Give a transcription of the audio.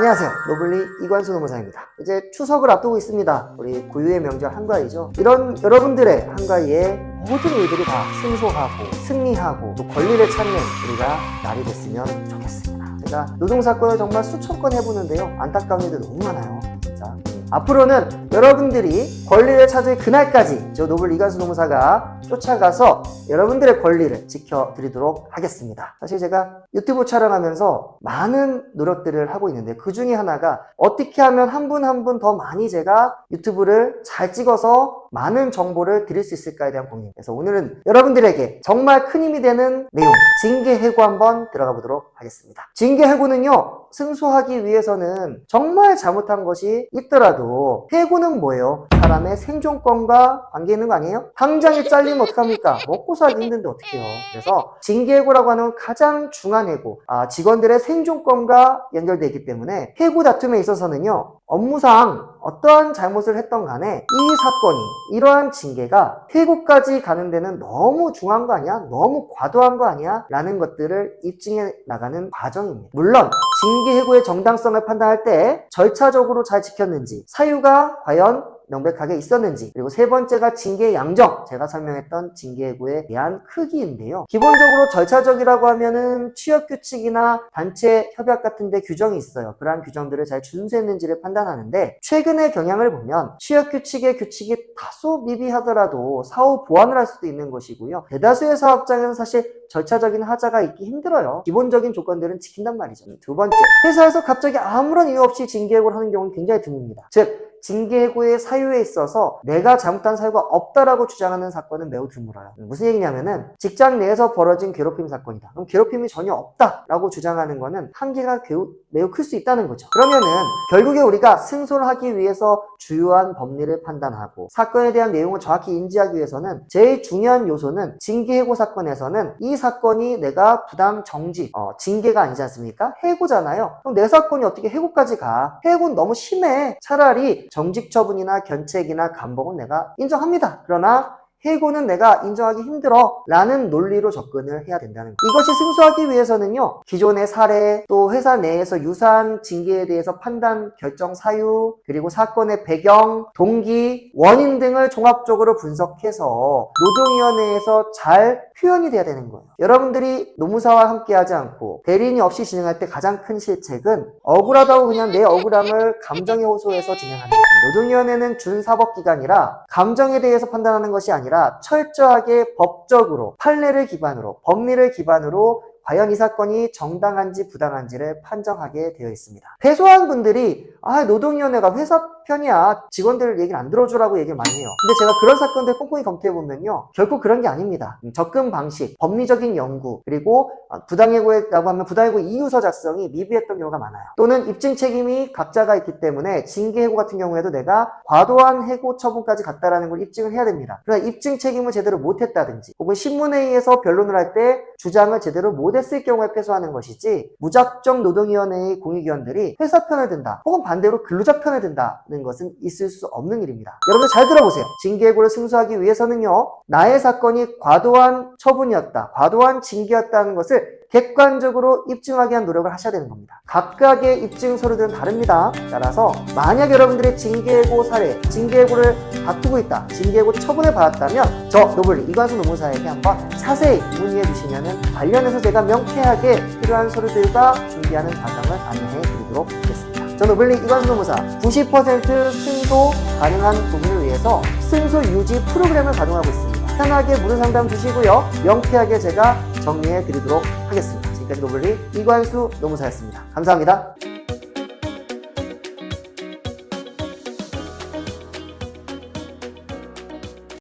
안녕하세요. 노블리 이관수 노무사입니다. 이제 추석을 앞두고 있습니다. 우리 고유의 명절 한가위죠. 이런 여러분들의 한가위에 모든 일들이 다 승소하고 승리하고 또 권리를 찾는 우리가 날이 됐으면 좋겠습니다. 제가 노동사건을 정말 수천 건 해보는데요. 안타까운 일들 너무 많아요. 진짜. 음, 앞으로는 여러분들이 권리를 찾을 그날까지 저 노블 이관수 노무사가 쫓아가서 여러분들의 권리를 지켜드리도록 하겠습니다. 사실 제가 유튜브 촬영하면서 많은 노력들을 하고 있는데 그 중에 하나가 어떻게 하면 한 분 한 분 더 많이 제가 유튜브를 잘 찍어서 많은 정보를 드릴 수 있을까에 대한 고민. 그래서 오늘은 여러분들에게 정말 큰 힘이 되는 내용, 징계 해고 한번 들어가 보도록 하겠습니다. 징계 해고는요, 승소하기 위해서는 정말 잘못한 것이 있더라도 해고 는 뭐예요? 사람의 생존권과 관계 있는 거 아니에요? 당장에 잘리면 어떡합니까? 먹고 살기 힘든데 어떡해요? 그래서 징계해고라고 하는 가장 중요한 해고, 아, 직원들의 생존권과 연결되어 있기 때문에 해고 다툼에 있어서는요, 업무상 어떠한 잘못을 했던 간에 이 사건이 이러한 징계가 해고까지 가는 데는 너무 중요한 거 아니야? 너무 과도한 거 아니야? 라는 것들을 입증해 나가는 과정입니다. 물론 징계 해고의 정당성을 판단할 때 절차적으로 잘 지켰는지 사유가 과연 명백하게 있었는지 그리고 세 번째가 징계 양정. 제가 설명했던 징계 해고에 대한 크기인데요. 기본적으로 절차적이라고 하면은 취업 규칙이나 단체 협약 같은 데 규정이 있어요. 그러한 규정들을 잘 준수했는지를 판단하는데 최근의 경향을 보면 취업 규칙의 규칙이 다소 미비하더라도 사후 보완을 할 수도 있는 것이고요. 대다수의 사업장은 사실 절차적인 하자가 있기 힘들어요. 기본적인 조건들은 지킨단 말이죠. 두 번째 회사에서 갑자기 아무런 이유 없이 징계 해고를 하는 경우는 굉장히 드뭅니다. 즉 징계해고의 사유에 있어서 내가 잘못한 사유가 없다라고 주장하는 사건은 매우 드물어요. 무슨 얘기냐면은 직장 내에서 벌어진 괴롭힘 사건이다. 그럼 괴롭힘이 전혀 없다라고 주장하는 거는 한계가 매우, 클 수 있다는 거죠. 그러면은 결국에 우리가 승소를 하기 위해서 주요한 법리를 판단하고 사건에 대한 내용을 정확히 인지하기 위해서는 제일 중요한 요소는 징계해고 사건에서는 이 사건이 내가 부당 정지, 어, 징계가 아니지 않습니까? 해고잖아요. 그럼 내 사건이 어떻게 해고까지 가? 해고는 너무 심해. 차라리 정직 처분이나 견책이나 감봉은 내가 인정합니다. 그러나 해고는 내가 인정하기 힘들어 라는 논리로 접근을 해야 된다는 거예요. 이것이 승소하기 위해서는요. 기존의 사례 또 회사 내에서 유사한 징계에 대해서 판단, 결정 사유 그리고 사건의 배경, 동기, 원인 등을 종합적으로 분석해서 노동위원회에서 잘 표현이 돼야 되는 거예요. 여러분들이 노무사와 함께 하지 않고 대리인이 없이 진행할 때 가장 큰 실책은 억울하다고 그냥 내 억울함을 감정에 호소해서 진행하는 거예요. 노동위원회는 준사법기관이라 감정에 대해서 판단하는 것이 아니라 철저하게 법적으로 판례를 기반으로 법리를 기반으로 과연 이 사건이 정당한지 부당한지를 판정하게 되어 있습니다. 패소한 분들이 아 노동위원회가 회사 편이야 직원들 얘기를 안 들어주라고 얘기를 많이 해요. 근데 제가 그런 사건들 꼼꼼히 검토해 보면요 결코 그런 게 아닙니다. 음, 접근 방식, 법리적인 연구 그리고 아, 부당해고라고 하면 부당해고 이유서 작성이 미비했던 경우가 많아요. 또는 입증 책임이 각자가 있기 때문에 징계해고 같은 경우에도 내가 과도한 해고 처분까지 갔다라는 걸 입증을 해야 됩니다. 그러나 입증 책임을 제대로 못했다든지 혹은 신문회의에서 변론을 할 때 주장을 제대로 못했 을 경우에 패소하는 것이지 무작정 노동위원회의 공익위원들이 회사 편을 든다 혹은 반대로 근로자 편을 든다는 것은 있을 수 없는 일입니다. 여러분들 잘 들어보세요. 징계해고를 승소하기 위해서는요 나의 사건이 과도한 처분이었다 과도한 징계였다는 것을 객관적으로 입증하기 위한 노력을 하셔야 되는 겁니다. 각각의 입증 서류들은 다릅니다. 따라서 만약 여러분들의 징계해고 사례, 징계해고를 다투고 있다, 징계해고 처분을 받았다면 저 노블리 이관수 노무사에게 한번 자세히 문의해 주시면 관련해서 제가 명쾌하게 필요한 서류들과 준비하는 과정을 안내해 드리도록 하겠습니다. 저 노블리 이관수 노무사 90% 승소 가능한 부분을 위해서 승소 유지 프로그램을 가동하고 있습니다. 편하게 무료 상담 주시고요. 명쾌하게 제가 정리해 드리도록 하겠습니다. 지금까지 노블리 이관수 노무사였습니다. 감사합니다.